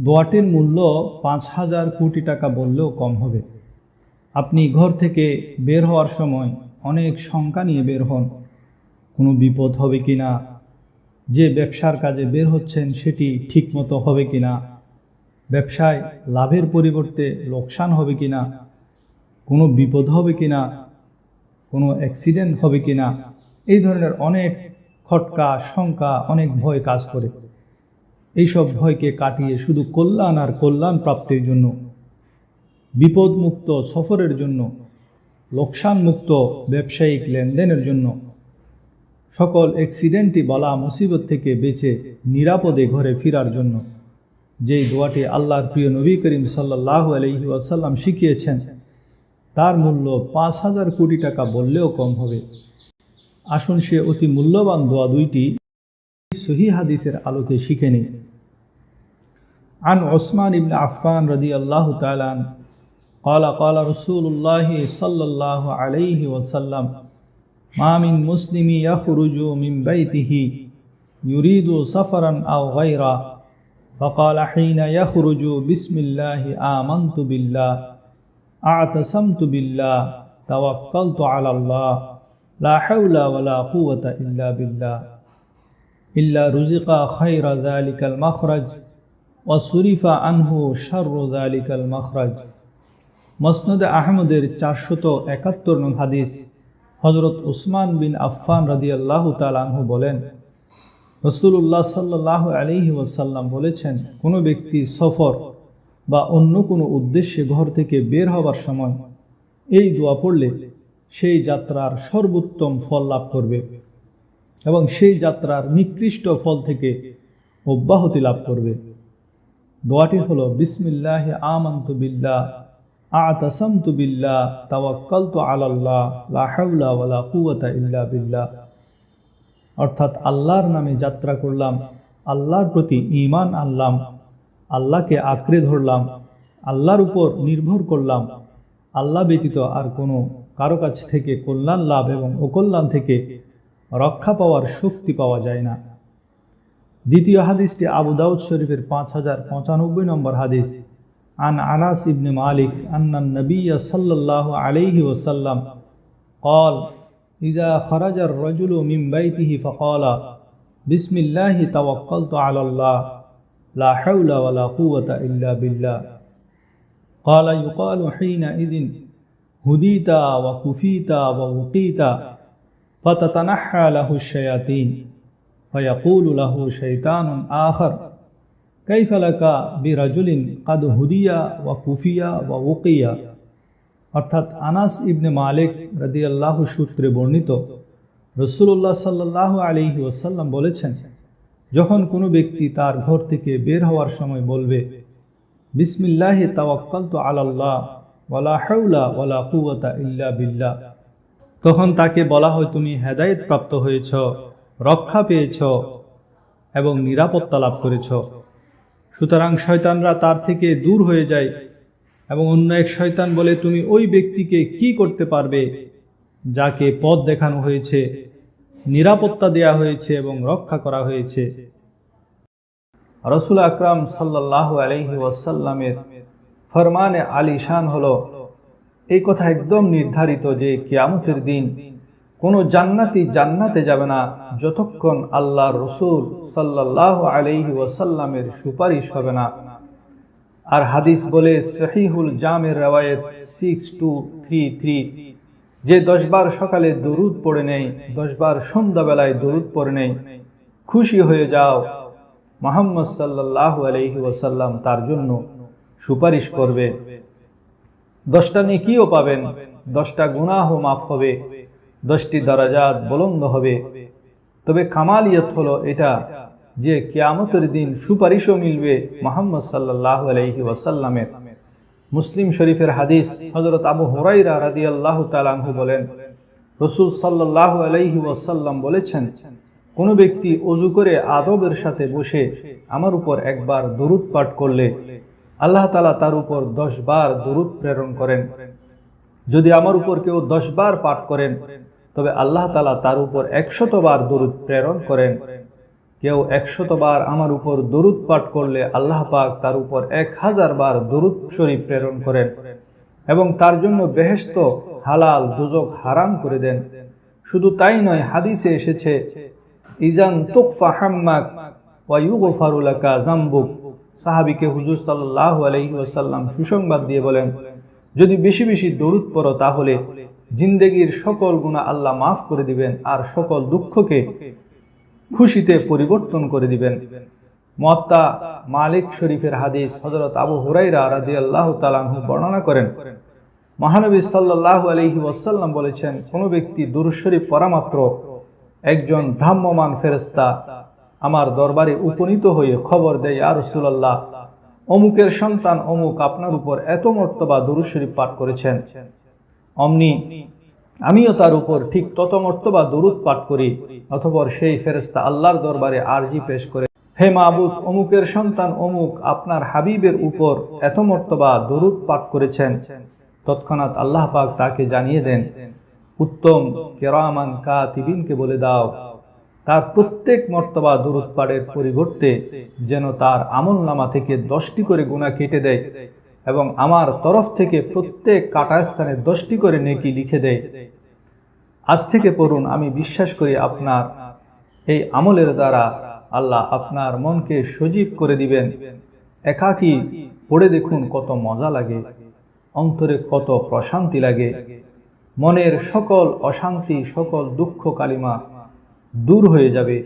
দোয়াটির মূল্য পাঁচ হাজার কোটি টাকা বললেও কম হবে। আপনি ঘর থেকে বের হওয়ার সময় অনেক শঙ্কা নিয়ে বের হন। কোনো বিপদ হবে কি না? যে ব্যবসার কাজে বের হচ্ছেন সেটি ঠিকমতো হবে কি না? ব্যবসায় লাভের পরিবর্তে লোকসান হবে কি না? কোনো বিপদ হবে কি না? কোনো অ্যাক্সিডেন্ট হবে কি না? এই ধরনের অনেক খটকা, শঙ্কা, অনেক ভয় কাজ করে। এইসব ভয়কে কাটিয়ে শুধু কল্যাণ আর কল্যাণ প্রাপ্তির জন্য, বিপদমুক্ত সফরের জন্য, লোকসানমুক্ত ব্যবসায়িক লেনদেনের জন্য, সকল অ্যাক্সিডেন্টই বলা মুসিবত থেকে বেঁচে নিরাপদে ঘরে ফেরার জন্য, যেই দোয়াটি আল্লাহর প্রিয় নবী করিম সাল্লাহ আলহি আসাল্লাম শিখিয়েছেন, তার মূল্য পাঁচ হাজার কোটি টাকা বললেও কম হবে। আসুন সে অতি মূল্যবান দোয়া দুইটি সহি হাদিসের আলোকে শিখে নিই। عن عثمان بن عفان رضي الله تعالى عنه. قال قال رسول الله صلى الله عليه وسلم ما من مسلم يخرج من بيته يريد سفرا أو غيره. فقال حين يخرج بسم الله آمنت بالله أعتصمت بالله توكلت على الله لا حول ولا قوة إلا بالله إلا رزق خير ذلك المخرج. ওয়াসুরিফা আনহু শারুদ আলিকাল মখরাজ। মসনদ আহমদের চারশত একাত্তর নং হাদিস হজরত উসমান বিন আফফান রাদি আল্লাহ তালহু বলেন রসুল্লাহ সাল্লাহ আলিহি ওসাল্লাম বলেছেন, কোনো ব্যক্তি সফর বা অন্য কোনো উদ্দেশ্যে ঘর থেকে বের হবার সময় এই দোয়া পড়লে সেই যাত্রার সর্বোত্তম ফল লাভ করবে এবং সেই যাত্রার নিকৃষ্ট ফল থেকে অব্যাহতি লাভ করবে। দোয়াটি হলো, বিসমিল্লাহ আমন্তু বিল্লাহ, আতাসামতু বিল্লাহ, তাওয়াক্কালতু আলাল্লাহ, লা হাওলা ওয়ালা কুওয়াতা ইল্লা বিল্লাহ। অর্থাৎ আল্লাহর নামে যাত্রা করলাম, আল্লাহর প্রতি ঈমান আনলাম, আল্লাহকে আঁকড়ে ধরলাম, আল্লাহর উপর নির্ভর করলাম, আল্লাহ ব্যতীত আর কোনো কারও কাছ থেকে কল্যাণ লাভ এবং অকল্যাণ থেকে রক্ষা পাওয়ার শক্তি পাওয়া যায় না। দ্বিতীয় হাদিসটি আবু দাউদ শরীফের পাঁচ হাজার পঁচানব্বই নম্বর হাদিস আন আনাস ইবনে মালিক আন্নান নবিয়া সাল্লাহ আলাইহি ওসাল্লাম قال إذا خرج الرجل من بيته فقال بسم الله توكلت على الله لا حول ولا قوة إلا بالله قال يقال حينئذ هديت وكفيت ووقيت فتتنحى له الشياطين فيقول له شيطان آخر كيف لك برجل قد هدي وكفي ووقي অর্থাৎ আনাস ইবনে মালিক রাদি আল্লাহ সূত্রে বর্ণিত রসুল্লাহ সাল্লাহ আলিহি ওসাল্লাম বলেছেন যখন কোনো ব্যক্তি তার ঘর থেকে বের হওয়ার সময় বলবে বিসমিল্লাহি তাওয়াক্কাল তো আলাল্লাহ ওয়ালা হাউলা ওয়ালা কুওয়াতা ইল্লা বিল্লাহ তখন তাকে বলা হয় তুমি হেদায়েত প্রাপ্ত হয়েছ রক্ষা পেয়েছ এবং নিরাপত্তা লাভ করেছ। সুতরাং শয়তানরা তার থেকে দূর হয়ে যায় এবং অন্য এক শয়তান বলে, তুমি ওই ব্যক্তিকে কি করতে পারবে যাকে পথ দেখানো হয়েছে, নিরাপত্তা দেয়া হয়েছে এবং রক্ষা করা হয়েছে? রসুল আকরাম সাল্লাহ আলহি ওয়াসাল্লামের ফরমানে আলিশান হল, এই কথা একদম নির্ধারিত যে কিয়ামতের দিন কোনো জান্নাতি জান্নাতে যাবে না যতক্ষণ আল্লাহ রসুল সাল্লাহ আলহি ওয়াসাল্লামের সুপারিশ হবে না। আর হাদিস বলে সহিহুল জামের রেওয়ায়ত সিক্স টু থ্রি থ্রি যে দশবার সকালে দরুদ পড়ে নেই, দশবার সন্ধ্যাবেলায় দরুদ পড়ে নেই, খুশি হয়ে যাও। মোহাম্মদ সাল্লাহ আলহি ওসাল্লাম তার জন্য সুপারিশ করবে। দশটা নেকিও পাবেন, দশটা গুনাহ মাফ হবে। দশটি দরাজাত বলন্দ হবে। তবে কামালিয়ত হলো এটা যে কেয়ামতের দিন সুপারিশও মিলবে মোহাম্মদ সাল্লাহ আলহি ওয়াসাল্লামের। মুসলিম শরীফের হাদিস হজরত আবু হরাইরা রাদি আল্লাহ তালাহু বলেন, রসুল সাল্লাহ আলহি ওয়াসাল্লাম বলেছেন, কোনো ব্যক্তি অজু করে আদবের সাথে বসে আমার উপর একবার দরুদ পাঠ করলে আল্লাহ তালা তার উপর দশ বার দরুদ প্রেরণ করেন। যদি আমার উপর কেউ দশ বার পাঠ করেন তবে আল্লাহ তালা তার উপর একশতবার দরুদ প্রেরণ করেন। কেউ একশত বার আমার উপর দরুদ পাঠ করলে আল্লাহ পাক তার উপর এক হাজার বার দরুদ শরীফ প্রেরণ করেন এবং তার জন্য বেহেস্ত হালাল দুজক হারাম করে দেন। শুধু তাই নয়, হাদিসে এসেছে, ইজান তুকফা হাম্মাক ওয়া ইউগফারু লাকা জামবুক হুজুর সাল্লাল্লাহু আলাইহি ওয়াসাল্লাম সুসংবাদ দিয়ে বলেন, যদি বেশি বেশি দরুদ পড়ো তাহলে জিন্দেগির সকল গুনাহ আল্লাহ মাফ করে দিবেন আর সকল দুঃখকে খুশিতে পরিবর্তন করে দিবেন। মত্তা মালিক শরীফের হাদিস হজরত আবু হুরাইরা রাদি আল্লাহ তালাহু বর্ণনা করেন। মহানবী সাল্লাহ আলহি ওয়াসাল্লাম বলেছেন, কোনো ব্যক্তি দুরুশরীফ পরামাত্র একজন ভ্রাম্যমান ফেরেস্তা আমার দরবারে উপনীত হয়ে খবর দেয় আর রসুল্লাহ অমুকের সন্তান অমুক আপনার উপর এত মর্তবা দুরুশরীফ পাঠ করেছেন। অমনি আমিও তার উপর ঠিক তত মর্তবা দরুদ পাঠ করি অথবা সেই ফেরেস্তা আল্লাহর দরবারে আরজি পেশ করে, হে মাহবুদ অমুকের সন্তান অমুক আপনার হাবিবের উপর এত মর্তবা দরুদ পাঠ করেছেন। তৎক্ষণাৎ আল্লাহ পাক তাকে জানিয়ে দেন, উত্তম কেরামান কাতিবিনকে বলে দাও, তার প্রত্যেক মর্তবা দরুদ পাঠের পরিবর্তে যেন তার আমল নামা থেকে দশটি করে গুণা কেটে দেয়। এবং আমার তরফ থেকে প্রত্যেক কাটা স্থানে দশটি করে নেকি লিখে দেয়। আজ থেকে পড়ুন, আমি বিশ্বাস করি আপনার এই আমলের দ্বারা আল্লাহ আপনার মনকে সজীব করে দিবেন। একাকী পড়ে দেখুন কত মজা লাগে, অন্তরে কত প্রশান্তি লাগে। মনের সকল অশান্তি, সকল দুঃখ কালিমা দূর হয়ে যাবে।